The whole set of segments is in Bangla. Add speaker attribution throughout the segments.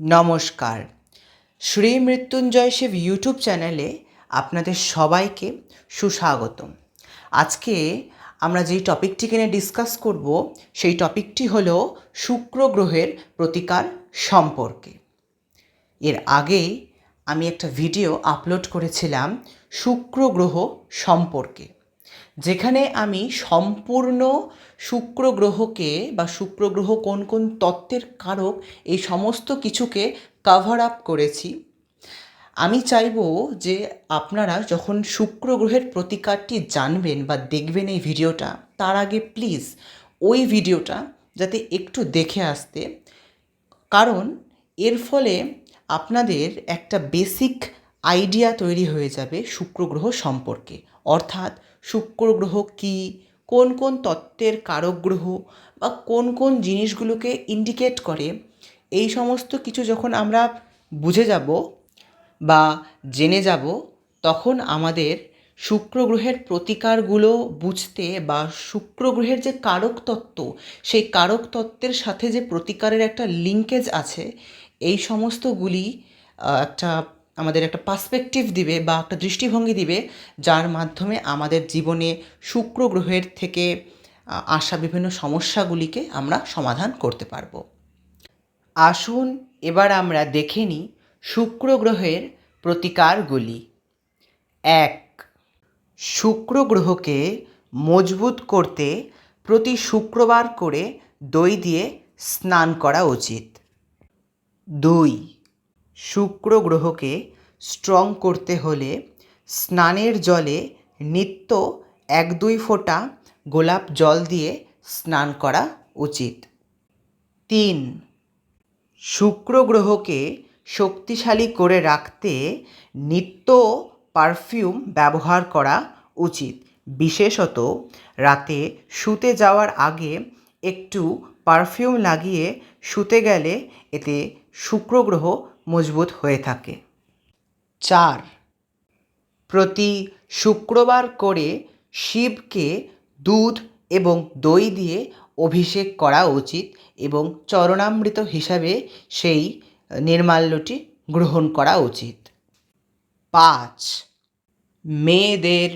Speaker 1: নমস্কার। শ্রী মৃত্যুঞ্জয় শিব ইউটিউব চ্যানেলে আপনাদের সবাইকে সুস্বাগতম। আজকে আমরা যেই টপিকটিকে নিয়ে ডিসকাস করব, সেই টপিকটি হল শুক্র গ্রহের প্রতিকার সম্পর্কে। এর আগেই আমি একটা ভিডিও আপলোড করেছিলাম শুক্র গ্রহ সম্পর্কে। যেখানে আমি সম্পূর্ণ শুক্র গ্রহকে বা শুক্র গ্রহ কোন কোন তত্ত্বের কারক এই সমস্ত কিছুকে কভার আপ করেছি। আমি চাইব যে আপনারা যখন শুক্র গ্রহের প্রতিকারটি জানবেন বা দেখবেন এই ভিডিওটা, তার আগে প্লিজ ওই ভিডিওটা যাতে একটু দেখে আসতে। কারণ এর ফলে আপনাদের একটা বেসিক আইডিয়া তৈরি হয়ে যাবে শুক্র গ্রহ সম্পর্কে। অর্থাৎ শুক্র গ্রহ কী? কোন কোন তত্ত্বের কারক গ্রহ? বা কোন কোন জিনিসগুলোকে ইন্ডিকেট করে? এই সমস্ত কিছু যখন আমরা বুঝে যাব বা জেনে যাব, তখন আমাদের শুক্র গ্রহের প্রতিকারগুলো বুঝতে বা শুক্র গ্রহের যে কারক তত্ত্ব, সেই কারক তত্ত্বের সাথে যে প্রতিকারের একটা লিঙ্কেজ আছে, এই সমস্তগুলি একটা আমাদের একটা পার্সপেক্টিভ দিবে বা একটা দৃষ্টিভঙ্গি দিবে, যার মাধ্যমে আমাদের জীবনে শুক্র গ্রহের থেকে আসা বিভিন্ন সমস্যাগুলিকে আমরা সমাধান করতে পারব। আসুন, এবার আমরা দেখে নিই শুক্র গ্রহের প্রতিকারগুলি। এক, শুক্র গ্রহকে মজবুত করতে প্রতি শুক্রবার করে দই দিয়ে স্নান করা উচিত। দুই শুক্র গ্রহকে স্ট্রং করতে হলে স্নানের জলে নিত্য এক দুই ফোঁটা গোলাপ জল দিয়ে স্নান করা উচিত। তিন, শুক্র গ্রহকে শক্তিশালী করে রাখতে নিত্য পারফিউম ব্যবহার করা উচিত। বিশেষত রাতে শুতে যাওয়ার আগে একটু পারফিউম লাগিয়ে শুতে গেলে এতে শুক্র গ্রহ মজবুত হয়ে থাকে। চার। প্রতি শুক্রবার করে শিবকে দুধ এবং দই দিয়ে অভিষেক করা উচিত এবং চরণামৃত হিসাবে সেই নির্মাল্যটি গ্রহণ করা উচিত। পাঁচ। মেয়েদের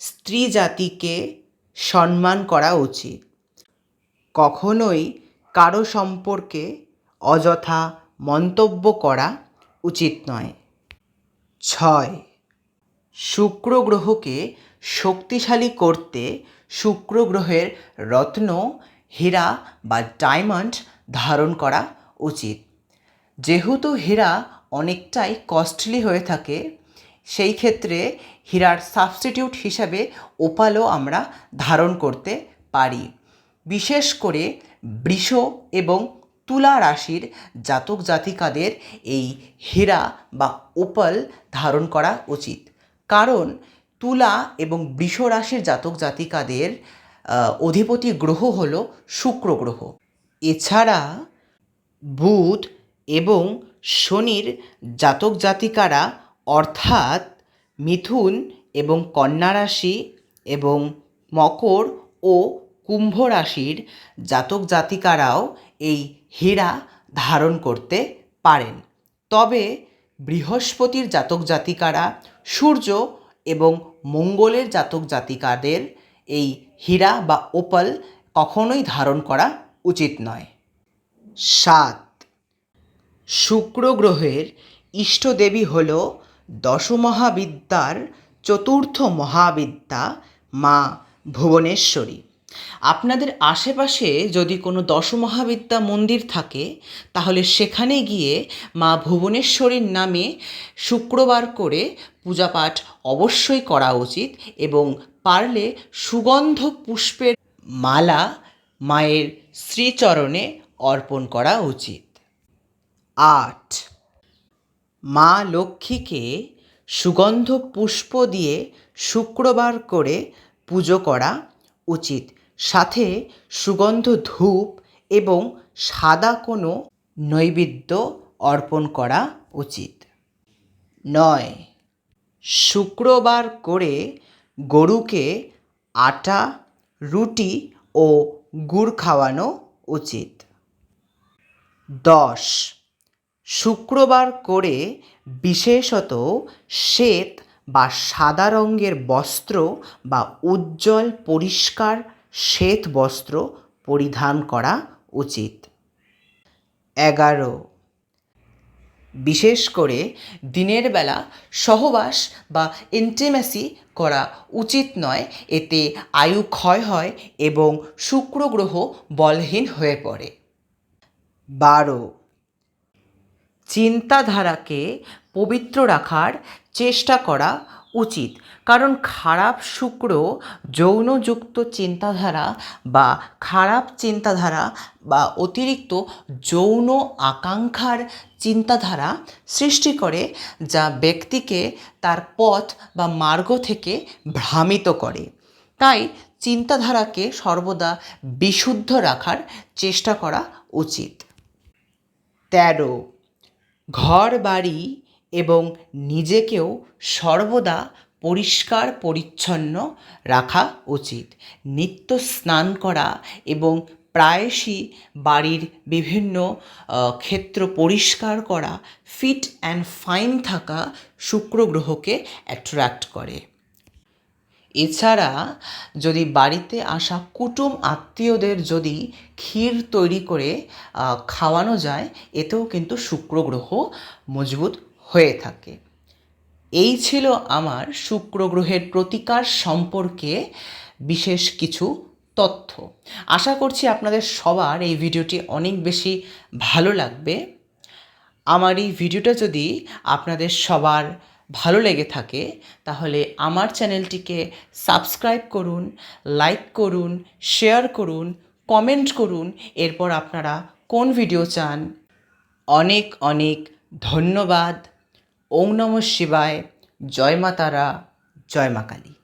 Speaker 1: স্ত্রী জাতিকে সম্মান করা উচিত। কখনোই কারও সম্পর্কে অযথা মন্তব্য করা উচিত নয়। ছয়। শুক্র গ্রহকে শক্তিশালী করতে শুক্র গ্রহের রত্ন, হীরা বা ডায়মন্ড ধারণ করা উচিত। যেহেতু হীরা অনেকটাই কস্টলি হয়ে থাকে, সেই ক্ষেত্রে হীরার সাবস্টিটিউট হিসাবে ওপালও আমরা ধারণ করতে পারি। বিশেষ করে বৃষ এবং তুলা রাশির জাতক জাতিকাদের এই হীরা বা ওপাল ধারণ করা উচিত। কারণ তুলা এবং বৃষ রাশির জাতক জাতিকাদের অধিপতি গ্রহ হল শুক্র গ্রহ। এছাড়া বুধ এবং শনির জাতক জাতিকারা অর্থাৎ মিথুন এবং কন্যা রাশি এবং মকর ও কুম্ভ রাশির জাতক জাতিকারাও এই হীরা ধারণ করতে পারেন। তবে বৃহস্পতির জাতক জাতিকারা সূর্য এবং মঙ্গলের জাতক জাতিকাদের এই হীরা বা ওপাল কখনোই ধারণ করা উচিত নয়। সাত, শুক্র গ্রহের ইষ্টদেবী হল দশমহাবিদ্যার চতুর্থ মহাবিদ্যা মা ভুবনেশ্বরী। আপনাদের আশেপাশে যদি কোনো দশমহাবিদ্যা মন্দির থাকে, তাহলে সেখানে গিয়ে মা ভুবনেশ্বরীর নামে শুক্রবার করে পূজাপাঠ অবশ্যই করা উচিত এবং পারলে সুগন্ধ পুষ্পের মালা মায়ের শ্রীচরণে অর্পণ করা উচিত। আট। মা লক্ষ্মীকে সুগন্ধ পুষ্প দিয়ে শুক্রবার করে পুজো করা উচিত। সাথে সুগন্ধ ধূপ এবং সাদা কোনো নৈবেদ্য অর্পণ করা উচিত। নয়, শুক্রবার করে গরুকে আটা, রুটি ও গুড় খাওয়ানো উচিত। দশ, শুক্রবার করে বিশেষত শ্বেত বা সাদা রঙের বস্ত্র বা উজ্জ্বল পরিষ্কার শ্বেত বস্ত্র পরিধান করা উচিত। এগারো। বিশেষ করে দিনের বেলা সহবাস বা ইন্টিমেসি করা উচিত নয়, এতে আয়ু ক্ষয় হয় এবং শুক্র গ্রহ বলহীন হয়ে পড়ে। বারো। চিন্তাধারাকে পবিত্র রাখার চেষ্টা করা উচিত। কারণ খারাপ শুক্র যৌনযুক্ত চিন্তাধারা বা খারাপ চিন্তাধারা বা অতিরিক্ত যৌন আকাঙ্ক্ষার চিন্তাধারা সৃষ্টি করে যা ব্যক্তিকে তার পথ বা মার্গ থেকে ভ্রামিত করে। তাই চিন্তাধারাকে সর্বদা বিশুদ্ধ রাখার চেষ্টা করা উচিত। তেরো ঘর বাড়ি এবং নিজেকেও সর্বদা পরিষ্কার, পরিচ্ছন্ন রাখা উচিত। নিত্য স্নান করা এবং প্রায়শই বাড়ির বিভিন্ন ক্ষেত্র পরিষ্কার করা, ফিট অ্যান্ড ফাইন থাকা শুক্র গ্রহকে অ্যাট্রাক্ট করে। এছাড়া যদি বাড়িতে আসা কুটুম আত্মীয়দের যদি ক্ষীর তৈরি করে খাওয়ানো যায়, এতেও কিন্তু শুক্র গ্রহ মজবুত হয়ে থাকে। এই ছিল আমার শুক্র গ্রহের প্রতিকার সম্পর্কে বিশেষ কিছু তথ্য। আশা করছি আপনাদের সবার এই ভিডিওটি অনেক বেশি ভালো লাগবে। আমার এই ভিডিওটা যদি আপনাদের সবার ভালো লেগে থাকে, তাহলে আমার চ্যানেলটিকে সাবস্ক্রাইব করুন, লাইক করুন, শেয়ার করুন, কমেন্ট করুন। এরপর আপনারা কোন ভিডিও চান? অনেক অনেক ধন্যবাদ। ওম নমঃ শিবায়। জয় মা তারা জয় মা কালী।